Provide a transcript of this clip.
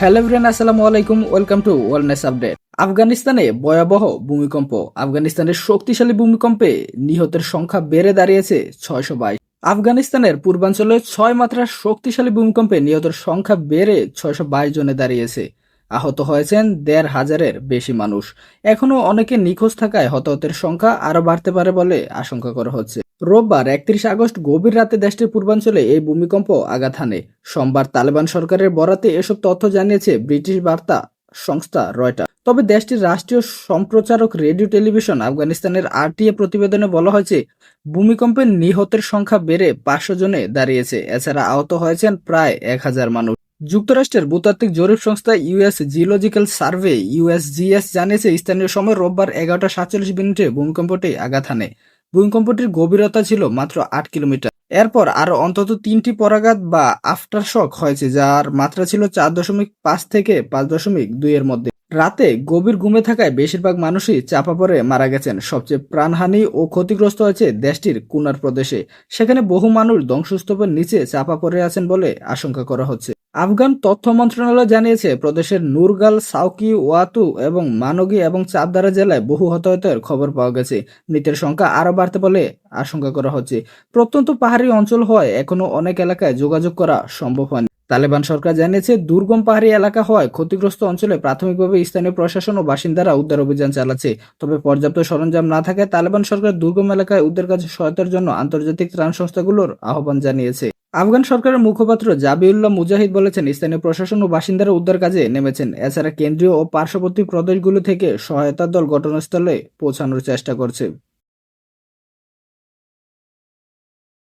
Hello friend আসসালামু আলাইকুম welcome to ওয়ার্ল্ডনেস update আফগানিস্তানে ভয়াবহ ভূমিকম্প। আফগানিস্তানের শক্তিশালী ভূমিকম্পে নিহতের সংখ্যা বেড়ে দাঁড়িয়েছে ছয়শো বাইশ। আফগানিস্তানের পূর্বাঞ্চলে ছয় মাত্রার শক্তিশালী ভূমিকম্পে নিহতের সংখ্যা বেড়ে ছয়শো বাইশ জনে দাঁড়িয়েছে। আহত হয়েছেন দেড় হাজারের বেশি মানুষ। এখনও অনেকে নিখোঁজ থাকায় হতাহতের সংখ্যা আরও বাড়তে পারে বলে আশঙ্কা করা হচ্ছে। রোববার একত্রিশ আগস্ট গভীর রাতে দেশটির পূর্বাঞ্চলে এই ভূমিকম্প আঘাত হানে। সোমবার তালেবান সরকারের বরাতে এসব তথ্য জানিয়েছে ব্রিটিশ বার্তা সংস্থা রয়টার তবে দেশটির রাষ্ট্রীয় সম্প্রচারক রেডিও টেলিভিশন আফগানিস্তানের আরটিএ প্রতিবেদনে বলা হয়েছে, ভূমিকম্পে নিহতের সংখ্যা বেড়ে পাঁচশো জনে দাঁড়িয়েছে। এছাড়া আহত হয়েছেন প্রায় এক হাজার মানুষ। যুক্তরাষ্ট্রের ভূতাত্ত্বিক জরিপ সংস্থা ইউএস জিওলজিক্যাল সার্ভে ইউএসজিএস জানিয়েছে, স্থানীয় সময় রোববার এগারোটা সাতচল্লিশ মিনিটে ভূমিকম্পটি আঘাত হানে। ভূমিকম্পটির গভীরতা ছিল মাত্র আট কিলোমিটার। এরপর আরও অন্তত তিনটি পরাঘাত বা আফটার শক হয়েছে, যার মাত্রা ছিল চার দশমিক পাঁচ থেকে পাঁচ দশমিক দুই এর মধ্যে। রাতে গভীর ঘুমে থাকায় বেশিরভাগ মানুষই চাপা পড়ে মারা গেছেন। সবচেয়ে প্রাণহানি ও ক্ষতিগ্রস্ত হয়েছে দেশটির কুনার প্রদেশে। সেখানে বহু মানুষ ধ্বংসস্তূপের নিচে চাপা পড়ে আছেন বলে আশঙ্কা করা হচ্ছে। আফগান তথ্য মন্ত্রণালয় জানিয়েছে, প্রদেশের নুরগাল সাউকি ওয়াতু এবং মানগি এবং চাঁদদারা জেলায় বহু হতাহতের খবর পাওয়া গেছে। মৃতের সংখ্যা আরও বাড়তে বলে আশঙ্কা করা হচ্ছে। প্রত্যন্ত পাহাড়ি অঞ্চল হয় এখনও অনেক এলাকায় যোগাযোগ করা সম্ভব হয়নি। তালেবান সরকার জানিয়েছে, দুর্গম পাহাড়ি এলাকা হওয়ায় ক্ষতিগ্রস্ত অঞ্চলে প্রাথমিকভাবে স্থানীয় প্রশাসন ও বাসিন্দারা উদ্ধার অভিযান চালাচ্ছে। তবে পর্যাপ্ত সরঞ্জাম না থাকায় তালেবান সরকার দুর্গম এলাকায় উদ্ধার কাজে সহায়তার জন্য আন্তর্জাতিক ত্রাণ সংস্থাগুলোর আহ্বান জানিয়েছে। আফগান সরকারের মুখপাত্র জাবিউল্লাহ মুজাহিদ বলেছেন, স্থানীয় প্রশাসন ও বাসিন্দারা উদ্ধার কাজে নেমেছেন। এছাড়া কেন্দ্রীয় ও পার্শ্ববর্তী প্রদেশগুলো থেকে সহায়তা দল ঘটনাস্থলে পৌঁছানোর চেষ্টা করছে।